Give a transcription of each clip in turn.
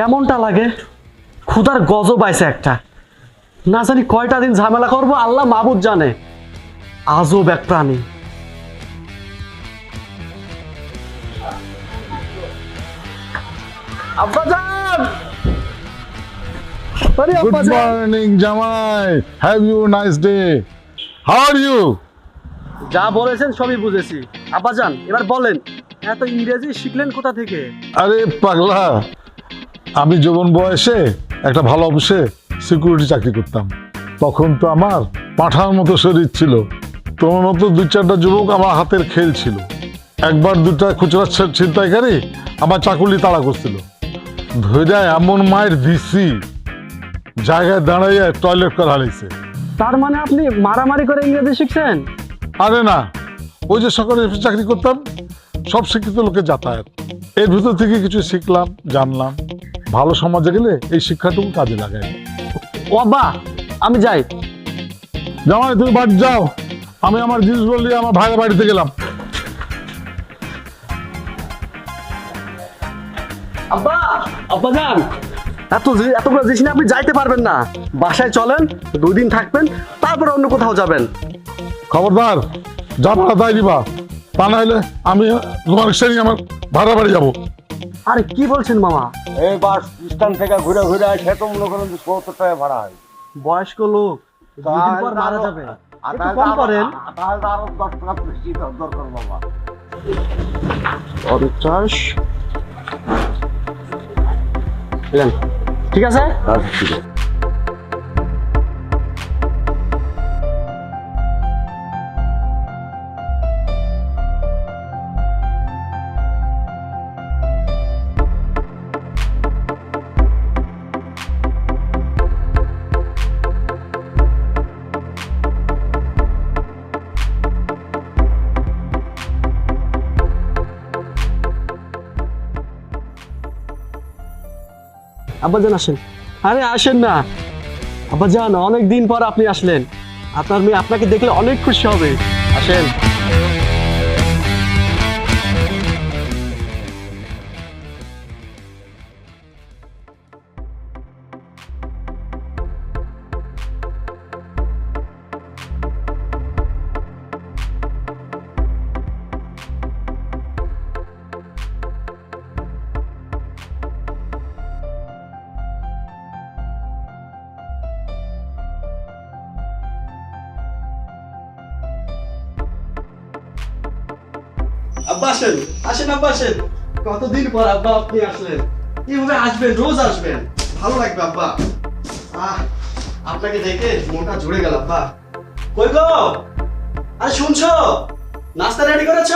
কেমনটা লাগে? ক্ষুধার গজব আইছে একটা। না জানি কয়টা দিন ঝামেলা করব আল্লাহ মাবুদ জানে। আজব এক প্রাণী। আব্বাজান! আরে Good আব্বাজান! morning, Jamai. Have you a nice day? How যা বলেছেন সবই বুঝেছি। আব্বাজান এবার বলেন এত ইংরেজি শিখলেন কোথা থেকে? আরে পাগলা। আমি যৌবন বয়সে একটা ভালো অফিসে সিকিউরিটি চাকরি করতাম। তখন তো আমার পাঠার মতো শরীর ছিল। তোমার মতো দু চারটা যুবক আমার হাতের খেল ছিল। একবার দুটা খুচরা ছিনতাইকারী আমার চাকুলি তাড়া করছিল। ধৈর্য এমন মায়ের দিছি জায়গায় দাঁড়াইয়া টয়লেট করা হারিয়েছে তার মানে আপনি মারামারি করে ইংরেজি শিখছেন? আরে না ওই যে সরকারি চাকরি করতাম সব শিক্ষিত লোকের যাতায়াত। এর ভিতর থেকে কিছু শিখলাম জানলাম। ভালো সমাজে গেলে এই শিক্ষাটুকু কাজে লাগাই ও আব্বা আমি যাই। জামাই তুমি বাড়ি যাও। আমি আমার জিনিসগুলো নিয়ে আমার ভাইয়ের বাড়িতে গেলাম। আব্বা আব্বা যান। এত এতগুলো জিনিস নিয়ে আপনি যাইতে পারবেন না। বাসায় চলেন দুই দিন থাকবেন তারপর অন্য কোথাও যাবেন। খবরদার যা ভাড়া তাই দিবা। তা না হলে আমি তোমার রিক্সা নিয়ে আমার ভাড়া বাড়ি যাব। আরে কি বলছেন মামা? এই বাস স্ট্যান্ড থেকে ঘুরে ঘুরে সে তো মনে করেন সত্তর টাকা ভাড়া হয়। বয়স্ক লোক পর মারা যাবে। একটু কম করেন। তাহলে আরও দশ টাকা বেশি দরকার বাবা পঞ্চাশ ঠিক আছে? আচ্ছা ঠিক আছে। আব্বাজান আসেন। আরে আসেন না। আব্বাজান অনেক দিন পর আপনি আসলেন। আপনার মেয়ে আপনাকে দেখলে অনেক খুশি হবে। আসেন। আব্বা আসেন আসেন আব্বা আসেন। কতদিন পর আব্বা আপনি আসলেন? এইভাবে আসবেন? রোজ আসবেন। ভালো লাগবে আব্বা। আহ, আপনাকে দেখে মনটা জুড়ে গেল আব্বা। কই গো? আরে শুনছো? নাস্তা রেডি করেছ?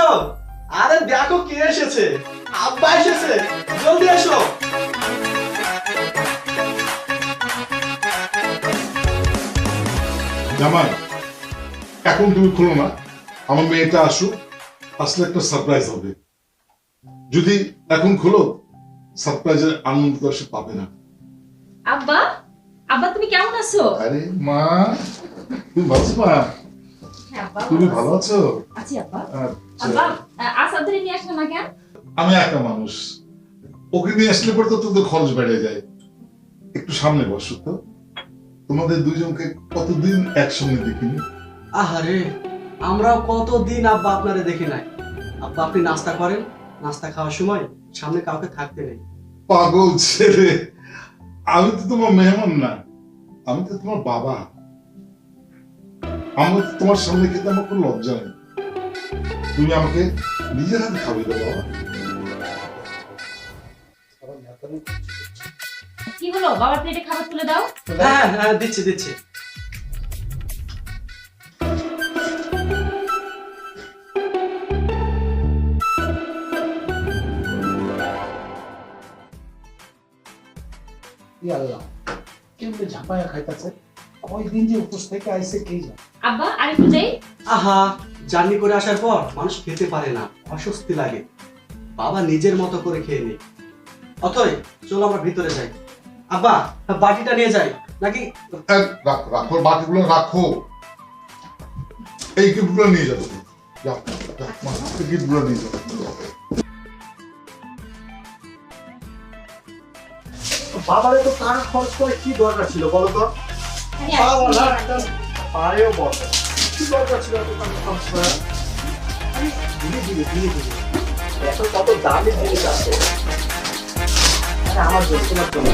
আরে দেখো কে এসেছে। আব্বা এসেছে। জলদি এসো। জামাই, এখন তুমি খুলো না। আমার মেয়েটা আসুক। আসলে একটা সারপ্রাইজ হবে। যদি এখন খুলো সারপ্রাইজের আনন্দ তো সে পাবে না। আব্বা আব্বা তুমি কেমন আছো? আরে মা তুমি ভালো আছো মা? হ্যাঁ আব্বা তুমি ভালো আছো? আছি আব্বা। আচ্ছা। আব্বা আ- আসাদ ধরে নিয়ে আসলে না কেন? আমি একা মানুষ। ওকে নিয়ে আসলে পরে তো তোদের খরচ বেড়ে যায়। একটু সামনে বসো তো। তোমাদের দুজনকে কতদিন একসঙ্গে দেখিনি? আহারে আমরাও কতদিন আব্বা আপনারে দেখি নাই। আব্বা আপনি নাস্তা করেন। নাস্তা খাওয়ার সময় সামনে কাউকে থাকতে নেই। পাগল ছেলে। আমি তো তোমার মেহমান না। আমি তো তোমার বাবা। আমার তো তোমার সামনে খেতে আমার কোনো লজ্জা নেই। তুমি আমাকে নিজের হাতে খাবে তো বাবা। কি হলো? বাবার প্লেটে খাবার তুলে দাও। হ্যাঁ হ্যাঁ দিচ্ছি দিচ্ছি। আল্লাহ। কেমনে ঝাঁপায়া খাইতাছে কয়দিন যে উপোস থেকে আইছে কে জানে? আব্বা আরেকটু যাই। আহা জার্নি করে আসার পর মানুষ খেতে পারে না অস্বস্তি লাগে। বাবা নিজের মতো করে খেয়ে নি অথই চলো আমরা ভিতরে যাই। আব্বা বাটিটা নিয়ে যাই নাকি? রাখ- রাখো বাটিগুলো রাখো। এই গিফটগুলো নিয়ে যাব। যাও যাও, মা, এই গিফটগুলো নিয়ে যাব। বাবারে তো টাকা খরচ করে কি দরকার ছিল বলো তো? বাবা না একদম পারেও বলে কি দরকার ছিল এত টাকা খরচ করা ধীরে ধীরে ধীরে ধীরে এখন কত দামি জিনিস আছে। আমার জন্য তোমার জন্য।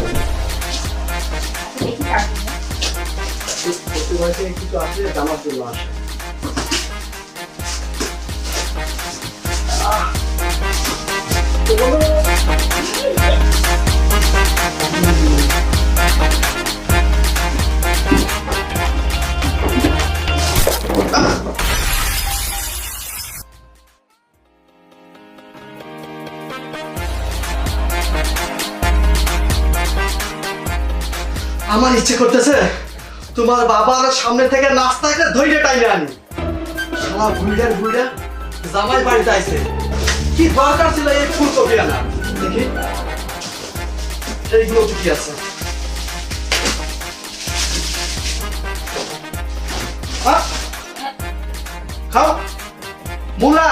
প্রতি বয়সে কিছু আছে জন্য আসে। আমার ইচ্ছে করতেছে তোমার বাবার সামনে থেকে নাস্তাকে ধৈর্য টাইমে আনি। শালা বুড়িয়ার বুড়িয়া জামাই বাড়িতে আইছে। কি দরকার ছিল এই ফুলকপি আনা দেখি। এইগুলো কি আছে আহ! খাও মুলা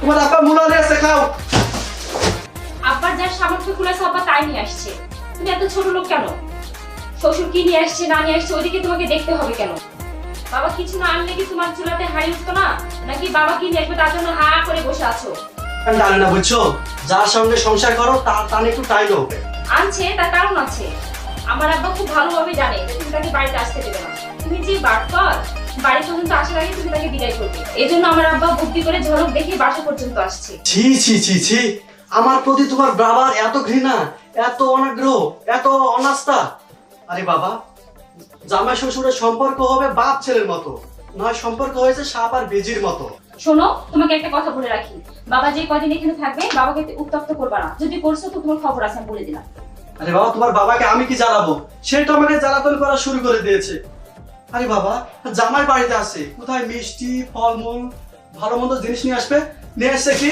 তোমার আপা মুলা নিয়ে আসছে খাও আব্বার যার সামর্থ্য খুলেছে আব্বা তাই নিয়ে আসছে। তুমি এত ছোট লোক কেন? শ্বশুর কি নিয়ে আসছে না নিয়ে আসছে ওইদিকে তোমাকে দেখতে হবে কেন? বাবা কিছু না আনলে কি তোমার চুলাতে হাড়ি উঠতো না? নাকি বাবা কি নিয়ে আসবে তার জন্য হা করে বসে আছো? জানে না বুঝছ? যার সঙ্গে সংসার করো তার টানে একটু টাইলো আনছে, তার কারণ আছে। আমার আব্বা খুব ভালোভাবে জানে যে তুমি তাকে বাড়িতে আসতে দেবে না। তুমি যে বাটপার বাড়ি পর্যন্ত আসার আগে তুমি তাকে বিদায় করবে। এই জন্য আমার আব্বা বুদ্ধি করে ঝলক দেখে বাসা পর্যন্ত আসছে। ছি ছি ছি ছি। আমার প্রতি তোমার বাবার এত ঘৃণা, এত অনাগ্রহ, এত অনাস্থা। আরে বাবা, জামাই শ্বশুরের সম্পর্ক হবে বাপ ছেলের মতো। নয়, সম্পর্ক হয়েছে সাপ আর বেজির মতো। শোনো তোমাকে একটা কথা বলে রাখি। বাবা যে কদিন এখানে থাকবে বাবাকে উত্তপ্ত করবা না। যদি করছ তো তোমার খবর আছে বলে দিলাম। আরে বাবা তোমার বাবাকে আমি কি জ্বালাবো? সে তো আমাকে জ্বালাতন করা শুরু করে দিয়েছে। আরে বাবা জামাই বাড়িতে আছে। কোথায় মিষ্টি ফলমূল ভালো মন্দ জিনিস নিয়ে আসবে? নিয়ে আসছে কি?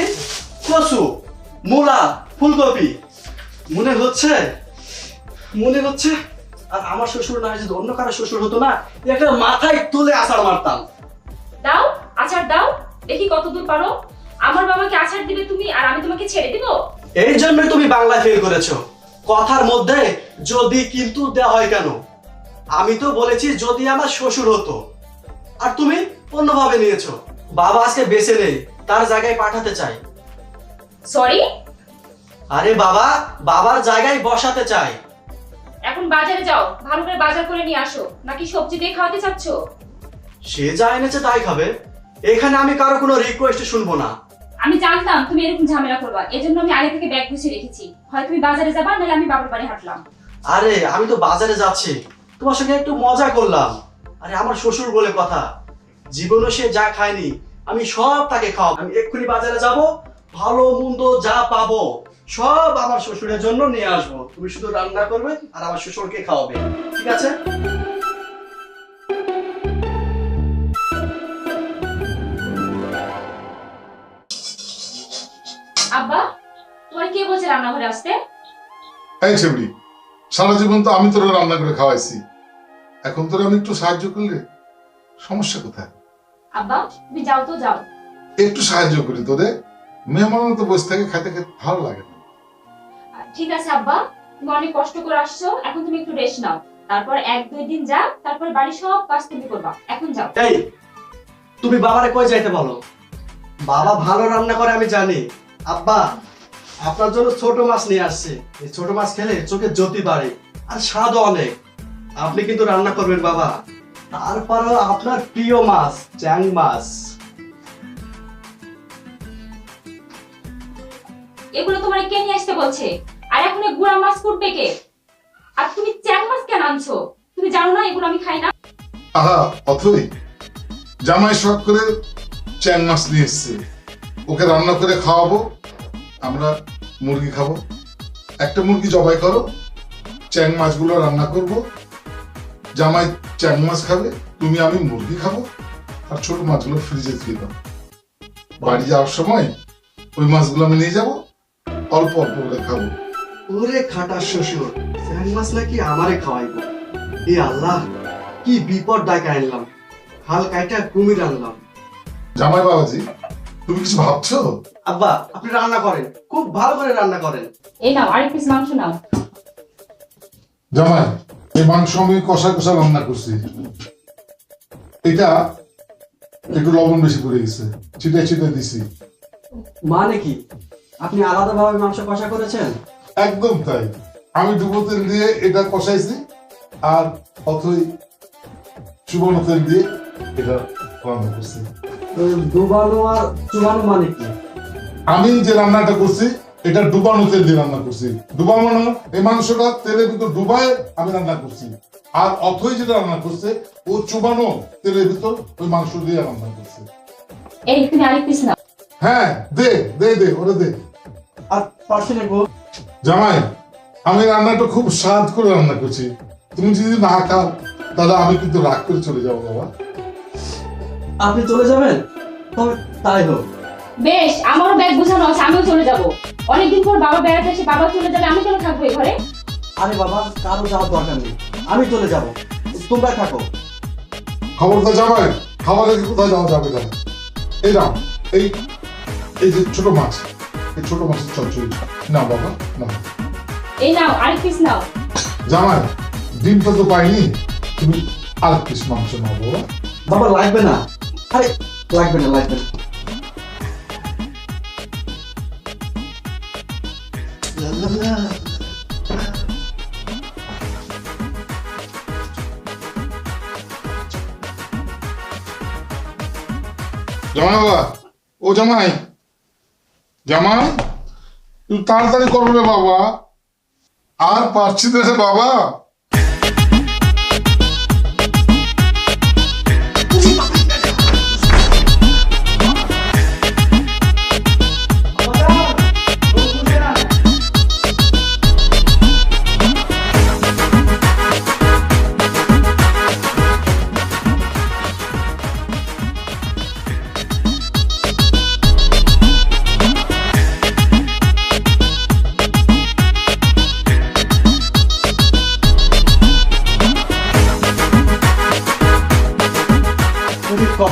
কচু মূলা ফুলকপি। মনে হচ্ছে? মনে হচ্ছে? আর আমার শ্বশুর না যদি অন্য কারও শ্বশুর হতো না একটা মাথায় তুলে আচার মারতাম। দাও আচার দাও। দেখি কত দূর পারো। আমার বাবাকে আচার দিবে তুমি আর আমি তোমাকে ছেড়ে দিব। এই জন্যই তুমি বাংলা ফেল করেছ। কথার মধ্যে যদি কিন্তু দেওয়া হয় কেন? আমি তো বলেছি যদি আমার শ্বশুর হতো। আর তুমি অন্যভাবে নিয়েছো। বাবা আজকে বেঁচে নেই তার জায়গায় পাঠাতে চাই। সরি আরে বাবা বাবার জায়গায় বসাতে চাই। এখন বাজারে যাও ভালো করে বাজার করে নিয়ে আসো। নাকি সবজি দিয়ে খাওয়াতে চাচ্ছ? সে যা এনেছে তাই খাবে। এখানে আমি কারও কোনো রিকোয়েস্ট শুনব না। আমি জানতাম তুমি এরকম ঝামেলা করবা এজন্য আমি আগে থেকে ব্যাগ গুছিয়ে রেখেছি। হয় তুমি বাজারে যাবা নাহলে আমি বাবার বাড়ি হাঁটলাম। আরে আমি তো বাজারে যাচ্ছি। তোমার সঙ্গে একটু মজা করলাম। আরে আমার শ্বশুর বলে কথা জীবনে সে যা খায়নি আমি সব তাকে খাওয়াবো। আমি এক্ষুনি বাজারে যাব ভালো মন্দ যা পাবো সব আমার শ্বশুরের জন্য নিয়ে আসব। তুমি শুধু রান্না করবে আর আমার শ্বশুরকে খাওয়াবে। ঠিক আছে? এই ছেবড়ি সারা জীবন তো আমি তোরা রান্না করে খাওয়াইছি। এখন তোরা আমি একটু সাহায্য করলে সমস্যা কোথায়? আব্বা তুমি যাও তো যাও। একটু সাহায্য করি তোদের মেহমান তো বসে থেকে খাইতে খেতে ভালো লাগে না। ঠিক আছে আব্বা তুমি অনেক কষ্ট করে আসছো এখন তুমি একটু রেস্ট নাও। তারপর এক দুই দিন যা তারপর বাড়ির সব কাজ তুমি করবা। এখন যাও। এই তুমি বাবারে কই যাইতে বলো? বাবা ভালো রান্না করে আমি জানি। আব্বা আপনার জন্য ছোট মাছ নিয়ে আসছে। এই ছোট মাছ খেলে চোখে জ্যোতি বাড়ে আর স্বাদও অনেক। আপনি কিন্তু রান্না করবেন বাবা। তারপরও আপনার প্রিয় মাছ চ্যাং মাছ। এগুলো তোমার কে নিয়ে আসতে বলছে? আর এখন এই গুড়া মাছ কুটবে কে? আর তুমি চ্যাং মাছ কেন আনছো? তুমি জানো না এগুলো আমি খাই না? আহা অথই। জামাই শখ করে চ্যাং মাছ নিয়ে এসছে। ওকে রান্না করে খাওয়াবো। আমরা মুরগি খাব। একটা মুরগি জবাই করো চ্যাং মাছগুলো রান্না করব। জামাই চ্যাং মাছ খাবে তুমি আমি মুরগি খাব। আর ছোট মাছগুলো ফ্রিজে দিয়ে দাও। বাড়ি যাওয়ার সময় ওই মাছগুলো আমি নিয়ে যাব অল্প অল্প করে খাব। ওরে খাটা শ্বশুর চ্যাং মাছ নাকি আমারে খাওয়াইবো। এ আল্লাহ কি বিপদ ডাকে আনলাম। হাল কাইটা কুমির আনলাম। জামাই বাবাজি তুমি কিছু ভাবছ? আব্বা আপনি রান্না করেন। খুব ভালো করে রান্না করেন। এই নাও আরেক পিস মাংস নাও। জামাই এই মাংস আমি কষা কষা রান্না করছি। এটা একটু লবণ বেশি করে গেছে। ছিটে ছিটে দিছি। মানে কি? আপনি আলাদাভাবে মাংস কষা করেছেন? একদম তাই। আমি ডুবো তেল দিয়ে এটা কষাইছি আর অথই চুবানো তেল দিয়ে এটা রান্না করছি। ডুবানো আর চুবানো মানে কি? আমি যে রান্নাটা করছি এটা ডুবানো তেল দিয়ে রান্না করছি। ডুবানো এই মাংসটা তেলের ভিতর ডুবায় আমি রান্না করছি। আর অথই যেটা রান্না করছে ও চুবানো তেলের ভিতর ওই মাংস দিয়ে রান্না করছে। এই তুমি আরেক পিস নাও। হ্যাঁ দে দে দে ওরে দে। আর নেব জামাই আমি রান্নাটা খুব স্বাদ করে রান্না করছি। তুমি যদি না খাও তাহলে আমি কিন্তু রাগ করে চলে যাব বাবা। আপনি চলে যাবেন? তবে তাই হোক। বেশ আমারও ব্যাগ গুছানো আছে আমিও চলে যাব। অনেকদিন পর বাবা বেড়াতে এসে বাবা চলে যাবে আমি কেন থাকব এই ঘরে? আরে বাবা কারও যাওয়ার দরকার নেই। আমি চলে যাব। তোমরা থাকো। খবরদার জামাই খাবার রেখে কোথায় যাওয়া যাবে না এই নাও এই এই যে ছোট মাছ এই ছোট মাছের চচ্চড়ি। না বাবা না এই নাও আরেক পিস নাও। জামাই ডিমটা তো পাইনি। তুমি আর পিস মাংস নাও বাবা। বাবা লাগবে না। আরে, লাগবে না লাগবে না। জামাই বাবা, ও জামাই। জামাই তুই তাড়াতাড়ি করবে বাবা। আর পারছি না বাবা।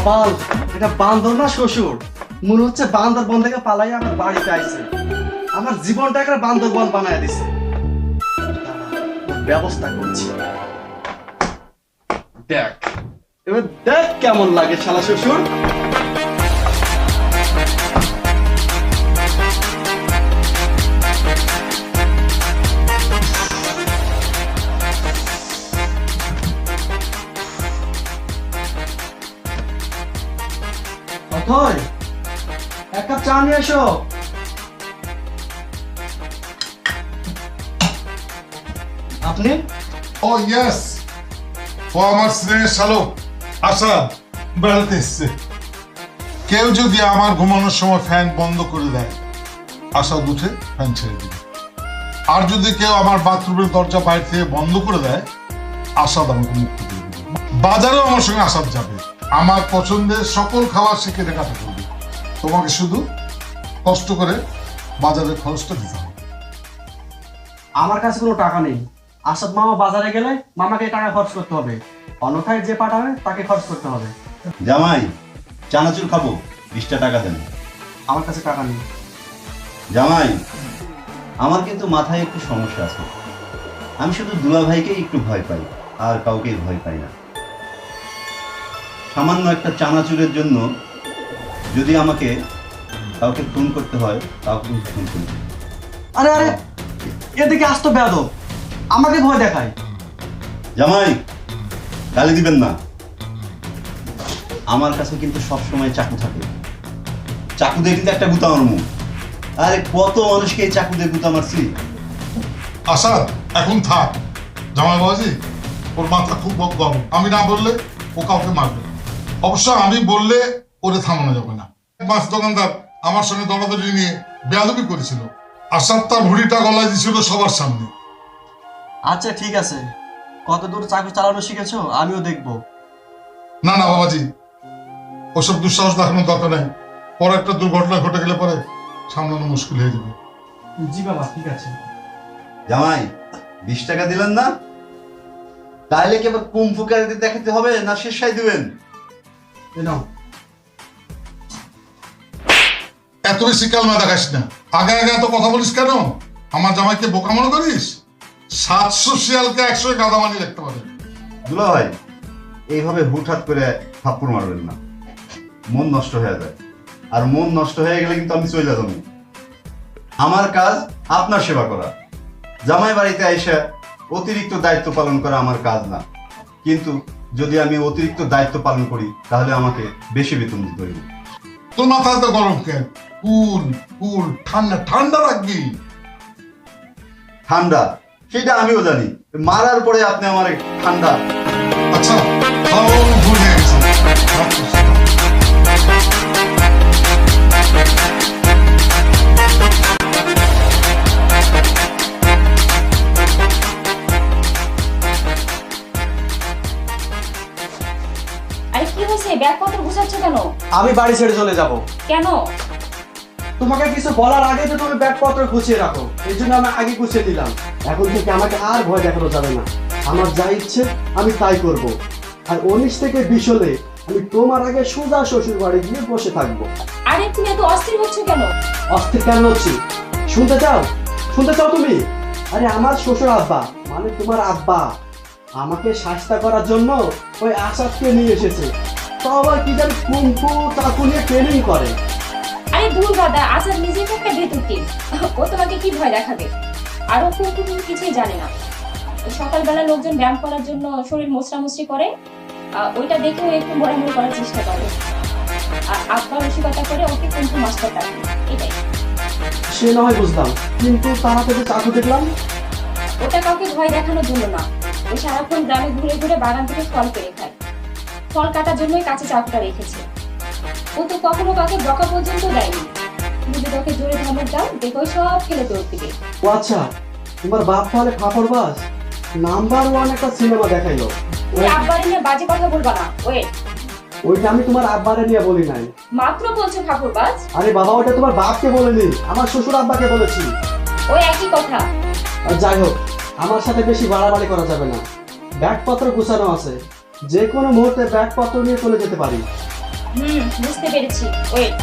কপাল এটা বান্দর না শ্বশুর? মনে হচ্ছে বান্দর বন থেকে পালাই আমার বাড়িতে আইছে। আমার জীবনটা একটা বান্দর বন বানায় দিছে। ব্যবস্থা করছি। দেখ। এবার দেখ কেমন লাগে শালা শ্বশুর। অথয় এক কাপ চা নিয়ে এসো। আপনি? ও ইয়েস ও আমার স্নেহের শালক আশা বেড়াতে এসছে। কেউ যদি আমার ঘুমানোর সময় ফ্যান বন্ধ করে দেয়, আশা উঠে ফ্যান ছেড়ে দিবে। আর যদি কেউ আমার বাথরুমের দরজা বাইরে থেকে বন্ধ করে দেয় আসাদ আমাকে মুক্ত করে দিবে। বাজারেও আমার সঙ্গে আসাদ যাবে। আমার পছন্দের সকল খাবার সে কেটে কাটা করবে তোমাকে শুধু কষ্ট করে বাজারের খরচটা দিতে হবে। আমার কাছে কোনো টাকা নেই। আসাদ মামা বাজারে গেলে মামাকে টাকা খরচ করতে হবে। অন্যথায় যে পাঠাবে তাকে খরচ করতে হবে। জামাই চানাচুর খাব। বিশটা টাকা দেন। আমার কাছে টাকা নেই। জামাই আমার কিন্তু মাথায় একটু সমস্যা আছে। আমি শুধু দুলা ভাইকেই একটু ভয় পাই আর কাউকে ভয় পাই না। সামান্য একটা চানাচুরের জন্য যদি আমাকে কাউকে ফোন করতে হয় তাও কিন্তু ফোন করি আরে আরে এদিকে আসতো বেয়াদব। আমাকে ভয় দেখায়। জামাই গালি দিবেন না। আমার কাছে কিন্তু সব সময় চাকু থাকে। চাকু দিয়ে কিন্তু একটা গুতা মারমু আরে কত মানুষকে এই চাকু দিয়ে গুতা মারছি। আসাদ এখন থাক। জামাই বাবাজি ওর মাথা খুব গরম। আমি না বললে ও কাউকে মারবে। অবশ্য আমি বললে ওরে থামানো যাবে না। মাছ দোকানদার আমার সঙ্গে দলাদলি নিয়ে বেয়াদবি করেছিল। আসাদ তার ভুড়িটা গলায় দিয়েছিল সবার সামনে। আচ্ছা ঠিক আছে। কত দূর চাকরি চালানো শিখেছো? আমিও দেখব। না না বাবাজি। ওসব দুঃসাহস দেখানোর দরকার নেই। পরে একটা দুর্ঘটনা ঘটে গেলে পরে সামলানো মুশকিল হয়ে যাবে। জি বাবা ঠিক আছে। জামাই বিশ টাকা দিলেন না? তাহলে কি আবার কুম্ফু কারিতে দেখাতে হবে না শেষাই দিবেন? নাও। এত বেশি কালমা দেখাস না। আগে আগে এত কথা বলিস কেন? আমার জামাইকে বোকা মনে করিস? সাতশো শিয়ালকে একশো কাদামানি দেখতে পারে দুলা ভাই, এইভাবে হুটহাট করে থাপ্পড় মারবেন না। মন নষ্ট হয়ে যায়। আর মন নষ্ট হয়ে গেলে কিন্তু আমি চলে যাব। আমার কাজ আপনার সেবা করা। জামাই বাড়িতে আইসা অতিরিক্ত দায়িত্ব পালন করা আমার কাজ না। কিন্তু যদি আমি অতিরিক্ত দায়িত্ব পালন করি তাহলে আমাকে বেশি বেতন দিতে হইব। তোর মাথা তো গরম কেন? কুল কুল ঠান্ডা ঠান্ডা রাখবি ঠান্ডা সেটা আমিও জানি। মারার পরে আপনি আমার ঠান্ডা আচ্ছা আমি বাড়ি ছেড়ে চলে যাব। কেন? তোমাকে কিছু বলার আগে তো তুমি ব্যাগপত্র গুছিয়ে রাখো। এই জন্য আমি আগে গুছিয়ে নিলাম। এখন থেকে আমাকে আর ভয় দেখানো যাবে না। আমার যা ইচ্ছে আমি তাই করব। আর উনিশ থেকে বিশ হলে আমি তোমার আগে সোজা শ্বশুর বাড়ি গিয়ে বসে থাকব। আরে তুমি এত অস্থির হচ্ছ কেন? অস্থির কেন হচ্ছি? শুনতে চাও? শুনতে চাও তুমি? আরে আমার শ্বশুর আব্বা মানে তোমার আব্বা আমাকে শাস্তা করার জন্য ওই আসাদকে নিয়ে এসেছে। আবার কি জানি কুম্ফু চাকু নিয়ে ট্রেনিং করে। আরে দূর দাদা আসার নিজেই তো একটা ভেতর টিম ও তোমাকে কি ভয় দেখাবে? আর ও কিন্তু কিছুই জানে না। সকালবেলা লোকজন ব্যায়াম করার জন্য শরীর মোচড়ামুচড়ি করে ওইটা দেখেও একটু মোড়ামুড়ি করার চেষ্টা করে। আর আব্বা রসিকতা করে ওকে কিন্তু মাস্টার ডাকে এটাই। সে না হয় বুঝলাম কিন্তু তারা থেকে চাকু দেখলাম ওটা কাউকে ভয় দেখানোর জন্য না। ও সারাক্ষণ গ্রামে ঘুরে ঘুরে বাগান থেকে ফল পেরে খায়। ফল কাটার জন্যই কাছে চাপটা রেখেছে। ও তো কখনো কাউকে বকা পর্যন্ত দেয়নি। তুমি যদি ওকে জোরে ধমক দাও দেখো সব ফেলে দৌড় দিবে ও আচ্ছা তোমার বাপ তাহলে ফাপড় বাস? নাম্বার ওয়ান একটা সিনেমা দেখাইলো। তুমি আব্বারে নিয়ে বাজে কথা বলবা না ওয়েট ওইটা আমি তোমার আব্বারে নিয়ে বলি নাই। মাত্র বলছো ঠাকুরবাজ আরে বাবা ওটা তোমার বাপকে বলিনি আমার শ্বশুর আব্বাকে বলেছি। ওই একই কথা। আর যাই হোক আমার সাথে বেশি বাড়াবাড়ি করা যাবে না। ব্যাগপত্র গুছানো আছে। যে কোনো মুহূর্তে ব্যাগপত্র নিয়ে চলে যেতে পারি। হুম বুঝতে পেরেছি। ওয়েট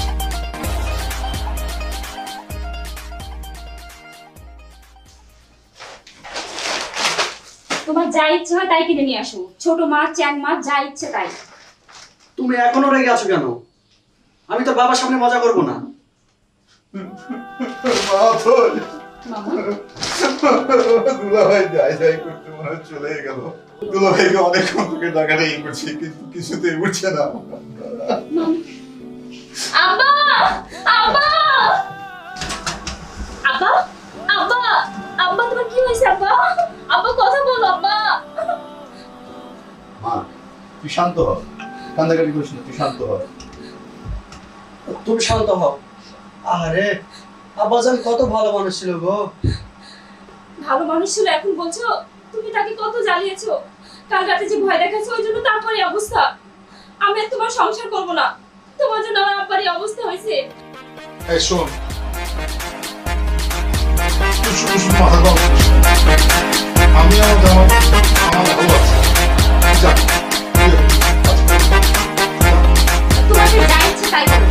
তোমার যা ইচ্ছে হয় তাই কিনে নিয়ে আসো। ছোট মাছ চ্যাং মাছ যা ইচ্ছে তাই। তুমি এখনও রেগে আছো কেন? আমি তো বাবার সামনে মজা করব না। মামা দুলাভাই যাই যাই করতে মনে চলে গেল। দুলাভাইকে অনেকক্ষণ থেকে টাকাটা ই করছি কিন্তু কিছুতেই উঠছে না। আব্বা! আব্বা! আব্বা! আব্বা! আব্বা তোমার কি হয়েছে আব্বা? আব্বা কথা বলো আব্বা। মা তুই শান্ত হ। কান্দাকাটি করিস না তুই শান্ত হ। তুমি শান্ত হও আরে আব্বাজান কত ভালো মানুষ ছিল গো। ভালো মানুষ ছিল এখন বলছো তুমি তাকে কত জ্বালিয়েছো? কাল রাতে যে ভয় দেখাচ্ছো ওই জন্য তারপরে অবস্থা। আমি আর তোমার সংসার করব না। তোমার জন্য আমার আব্বার এই অবস্থা হয়েছে। এই শোন। আমি আমার জামা আমার ভালো আছে। তোমাদের যা ইচ্ছে তাই করো।